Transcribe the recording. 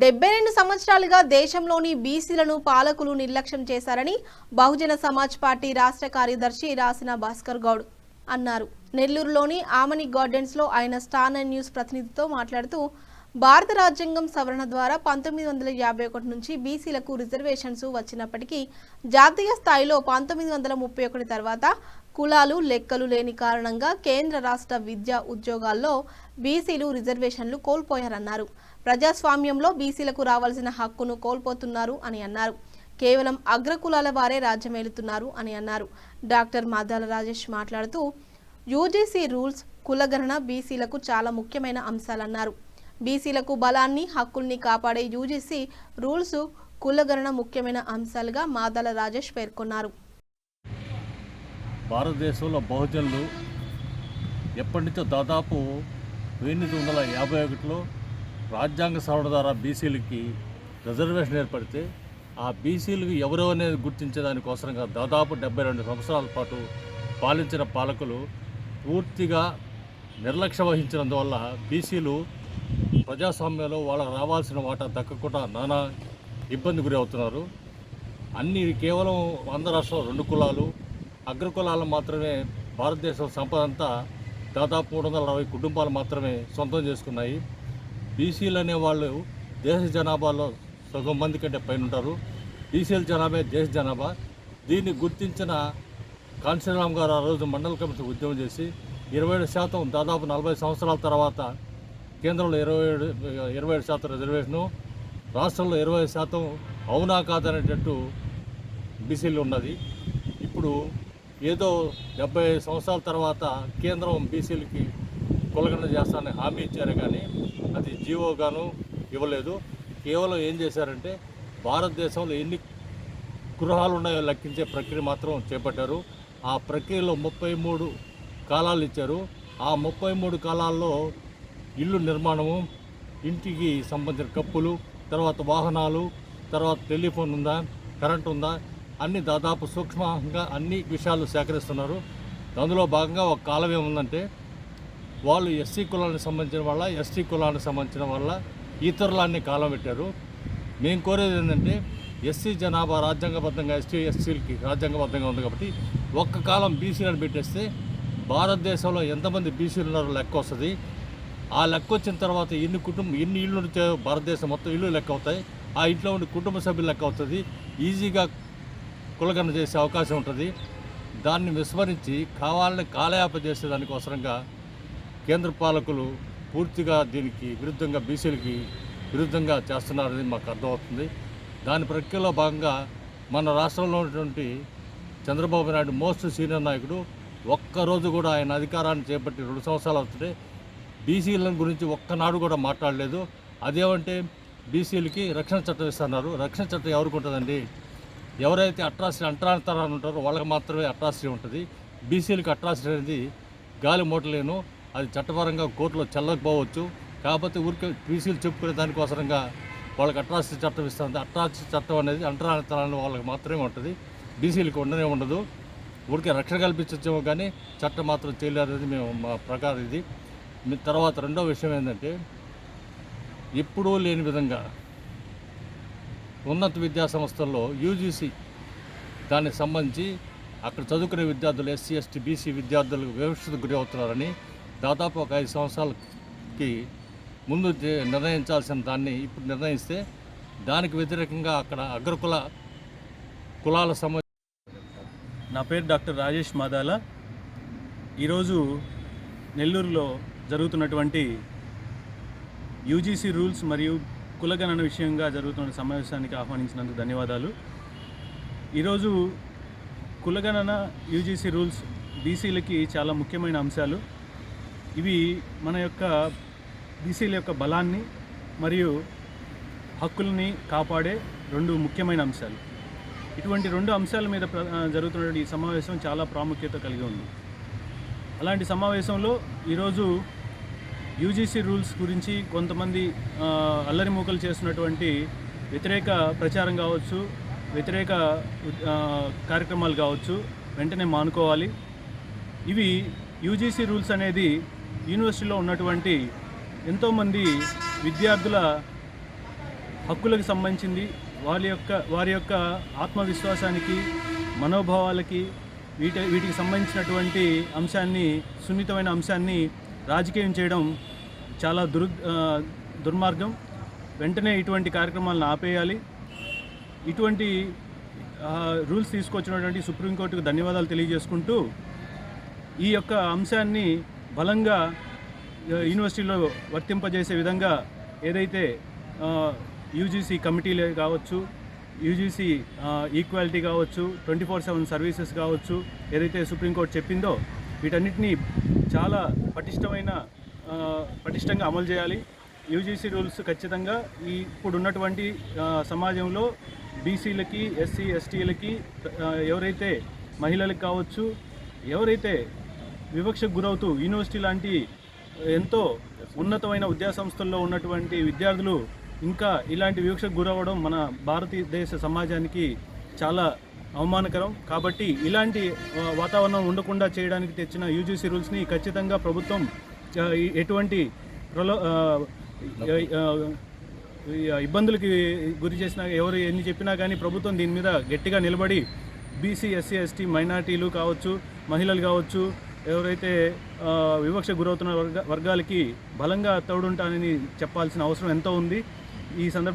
డెబ్బై రెండు సంవత్సరాలుగా దేశంలోని బీసీలను పాలకులు నిర్లక్ష్యం చేశారని బహుజన సమాజ్ పార్టీ రాష్ట్ర కార్యదర్శి రాసిన భాస్కర్ గౌడ్ అన్నారు. నెల్లూరులోని ఆమని గార్డెన్స్లో ఆయన స్టార్ అండ్ న్యూస్ ప్రతినిధితో మాట్లాడుతూ భారత రాజ్యాంగం సవరణ ద్వారా పంతొమ్మిది వందల యాభై ఒకటి నుంచి బీసీలకు రిజర్వేషన్స్ వచ్చినప్పటికీ జాతీయ స్థాయిలో పంతొమ్మిది వందల ముప్పై ఒకటి తర్వాత కులాలు లెక్కలు లేని కారణంగా కేంద్ర రాష్ట్ర విద్యా ఉద్యోగాల్లో బీసీలు రిజర్వేషన్లు కోల్పోయారన్నారు. ప్రజాస్వామ్యంలో బీసీలకు రావాల్సిన హక్కును కోల్పోతున్నారు అని అన్నారు. కేవలం అగ్రకులాల వారే రాజ్యమేలుతున్నారు అని అన్నారు. డాక్టర్ మాదాల రాజేష్ మాట్లాడుతూ యూజీసీ రూల్స్ కులగణన బీసీలకు చాలా ముఖ్యమైన అంశాలన్నారు. బీసీలకు బలాన్ని హక్కుల్ని కాపాడే యూజీసీ రూల్స్ కులగణన ముఖ్యమైన అంశాలుగా మాదాల రాజేష్ పేర్కొన్నారు. భారతదేశంలో బహుజనులు ఎప్పటి నుంచో దాదాపు ఎనిమిది వందల యాభై ఒకటిలో రాజ్యాంగ సవరణ ద్వారా బీసీలకి రిజర్వేషన్ ఏర్పడితే ఆ బీసీలకు ఎవరు అనేది గుర్తించే దానికోసరంగా దాదాపు డెబ్బై రెండు సంవత్సరాల పాటు పాలించిన పాలకులు పూర్తిగా నిర్లక్ష్య వహించినందువల్ల బీసీలు ప్రజాస్వామ్యంలో వాళ్ళకు రావాల్సిన వాటా దక్కకుండా నానా ఇబ్బంది గురి అవుతున్నారు. అన్ని కేవలం ఆంధ్ర రాష్ట్రంలో రెండు కులాలు అగ్రకులాలు మాత్రమే భారతదేశం సంపద అంతా దాదాపు మూడు వందల అరవై కుటుంబాలు మాత్రమే సొంతం చేసుకున్నాయి. బీసీలు అనేవాళ్ళు దేశ జనాభాలో సగం మంది కంటే పైన ఉంటారు బీసీల జనాభా దేశ జనాభా. దీన్ని గుర్తించిన కాంశీరామ్ గారు ఆ రోజు మండల కమిటీ ఉద్యమం చేసి ఇరవై ఏడు శాతం దాదాపు నలభై సంవత్సరాల తర్వాత కేంద్రంలో ఇరవై ఏడు ఇరవై ఏడు శాతం రిజర్వేషను రాష్ట్రంలో ఇరవై శాతం అవునా కాదనేటట్టు బీసీలు ఉన్నది. ఇప్పుడు ఏదో డెబ్బై సంవత్సరాల తర్వాత కేంద్రం బీసీలకి కులగణన చేస్తానని హామీ ఇచ్చారు కానీ అది జీవోగాను ఇవ్వలేదు. కేవలం ఏం చేశారంటే భారతదేశంలో ఎన్ని గృహాలు ఉన్నాయో లెక్కించే ప్రక్రియ మాత్రం చేపట్టారు. ఆ ప్రక్రియలో ముప్పై మూడు కాలాలు ఇచ్చారు. ఆ ముప్పై మూడు కాలాల్లో ఇల్లు నిర్మాణము ఇంటికి సంబంధించిన కప్పులు తర్వాత వాహనాలు తర్వాత టెలిఫోన్ ఉందా కరెంట్ ఉందా అన్ని దాదాపు సూక్ష్మంగా అన్ని విషయాలు సేకరిస్తున్నారు. అందులో భాగంగా ఒక కాలం ఏముందంటే వాళ్ళు ఎస్సీ కులానికి సంబంధించిన వాళ్ళ ఎస్టీ కులానికి సంబంధించిన వాళ్ళ ఇతరులన్నీ కాలం పెట్టారు. మేము కోరేది ఏంటంటే ఎస్సీ జనాభా రాజ్యాంగబద్ధంగా ఎస్టీ ఎస్సీలకి రాజ్యాంగబద్ధంగా ఉంది కాబట్టి ఒక్క కాలం బీసీలను పెట్టేస్తే భారతదేశంలో ఎంతమంది బీసీలు ఉన్నారో లెక్క వస్తుంది. ఆ లెక్క వచ్చిన తర్వాత ఎన్ని కుటుంబం ఎన్ని ఇళ్ళు ఉంటే భారతదేశం మొత్తం ఇల్లు లెక్క అవుతాయి. ఆ ఇంట్లో ఉండే కుటుంబ సభ్యులు లెక్క అవుతుంది. ఈజీగా కులగన చేసే అవకాశం ఉంటుంది. దాన్ని విస్మరించి కావాలని కాలయాప చేసే దానికోసరంగా కేంద్ర పాలకులు పూర్తిగా దీనికి విరుద్ధంగా బీసీలకి విరుద్ధంగా చేస్తున్నారని మాకు అర్థమవుతుంది. దాని ప్రక్రియలో భాగంగా మన రాష్ట్రంలో ఉన్నటువంటి చంద్రబాబు నాయుడు మోస్ట్ సీనియర్ నాయకుడు ఒక్కరోజు కూడా ఆయన అధికారాన్ని చేపట్టి రెండు సంవత్సరాలు అవుతుంటే బీసీల గురించి ఒక్కనాడు కూడా మాట్లాడలేదు. అదేమంటే బీసీలకి రక్షణ చట్టం ఇస్తున్నారు. రక్షణ చట్టం ఎవరికి ఉంటుందండి? ఎవరైతే అట్రాసిటీ అంటరాంతరాలు ఉంటారో వాళ్ళకి మాత్రమే అట్రాసిటీ ఉంటుంది. బీసీలకు అట్రాసిటీ అనేది గాలి మూటలేను అది చట్టపరంగా కోర్టులో చెల్లకపోవచ్చు. కాకపోతే ఊరికే పీసీలు చెప్పుకునే దానికోసరంగా వాళ్ళకి అట్రాసిటీ చట్టం ఇస్తుంది అట్రాసిటీ చట్టం అనేది అంటరానితనాన్ని వాళ్ళకి మాత్రమే ఉంటుంది. బీసీలకు ఉండనే ఉండదు. ఊరికే రక్షణ కల్పించచ్చేమో కానీ చట్టం మాత్రం చేయలేదనేది అనేది మేము మా ప్రకారం ఇది. మీ తర్వాత రెండో విషయం ఏంటంటే ఎప్పుడూ లేని విధంగా ఉన్నత విద్యా సంస్థల్లో యూజీసీ దానికి సంబంధించి అక్కడ చదువుకునే విద్యార్థులు ఎస్సీ ఎస్టీ బీసీ విద్యార్థులు వివక్షత గురి అవుతున్నారని దాదాపు ఒక ఐదు సంవత్సరాలకి ముందు నిర్ణయించాల్సిన దాన్ని ఇప్పుడు నిర్ణయిస్తే దానికి వ్యతిరేకంగా అక్కడ అగ్రకుల కులాల సమస్య నా పేరు డాక్టర్ రాజేష్ మాదాల. ఈరోజు నెల్లూరులో జరుగుతున్నటువంటి యూజీసీ రూల్స్ మరియు కులగణన విషయంగా జరుగుతున్న సమావేశానికి ఆహ్వానించినందుకు ధన్యవాదాలు. ఈరోజు కులగణన యూజీసీ రూల్స్ బీసీలకి చాలా ముఖ్యమైన అంశాలు. ఇవి మన యొక్క బీసీల యొక్క బలాన్ని మరియు హక్కుల్ని కాపాడే రెండు ముఖ్యమైన అంశాలు. ఇటువంటి రెండు అంశాల మీద జరుగుతున్నటువంటి ఈ సమావేశం చాలా ప్రాముఖ్యత కలిగి ఉంది. అలాంటి సమావేశంలో ఈరోజు యూజీసీ రూల్స్ గురించి కొంతమంది అల్లరి మూకలు చేస్తున్నటువంటి వ్యతిరేక ప్రచారం కావచ్చు వ్యతిరేక కార్యక్రమాలు కావచ్చు వెంటనే మానుకోవాలి. ఇవి యూజీసీ రూల్స్ అనేది యూనివర్సిటీలో ఉన్నటువంటి ఎంతోమంది విద్యార్థుల హక్కులకు సంబంధించింది వారి యొక్క వారి యొక్క ఆత్మవిశ్వాసానికి మనోభావాలకి వీటి వీటికి సంబంధించినటువంటి అంశాన్ని సున్నితమైన అంశాన్ని రాజకీయం చేయడం చాలా దుర్ దుర్మార్గం. వెంటనే ఇటువంటి కార్యక్రమాలను ఆపేయాలి. ఇటువంటి రూల్స్ తీసుకొచ్చినటువంటి సుప్రీంకోర్టుకు ధన్యవాదాలు తెలియజేసుకుంటూ ఈ యొక్క అంశాన్ని బలంగా యూనివర్సిటీలో వర్తింపజేసే విధంగా ఏదైతే యూజీసీ కమిటీలే కావచ్చు యూజీసీ ఈక్వాలిటీ కావచ్చు ట్వంటీ ఫోర్ సెవెన్ సర్వీసెస్ కావచ్చు ఏదైతే సుప్రీంకోర్టు చెప్పిందో వీటన్నిటినీ చాలా పటిష్టమైన పటిష్టంగా అమలు చేయాలి. యూజీసీ రూల్స్ ఖచ్చితంగా ఈ ఇప్పుడు ఉన్నటువంటి సమాజంలో బీసీలకి ఎస్సీ ఎస్టీలకి ఎవరైతే మహిళలకు కావచ్చు ఎవరైతే వివక్షకు గురవుతూ యూనివర్సిటీ లాంటి ఎంతో ఉన్నతమైన విద్యాసంస్థల్లో ఉన్నటువంటి విద్యార్థులు ఇంకా ఇలాంటి వివక్షకు గురవ్వడం మన భారతదేశ సమాజానికి చాలా అవమానకరం. కాబట్టి ఇలాంటి వాతావరణం ఉండకుండా చేయడానికి తెచ్చిన యూజీసీ రూల్స్ని ఖచ్చితంగా ప్రభుత్వం ఎటువంటి ప్రలో ఇబ్బందులకి గురి చేసినా ఎవరు ఎన్ని చెప్పినా కానీ ప్రభుత్వం దీని మీద గట్టిగా నిలబడి బీసీ ఎస్సీ ఎస్టీ మైనార్టీలు కావచ్చు మహిళలు కావచ్చు ఎవరైతే వివక్ష గురవుతున్న వర్గ వర్గాలకి బలంగా తోడుంటానని చెప్పాల్సిన అవసరం ఎంతో ఉంది. ఈ సందర్భంగా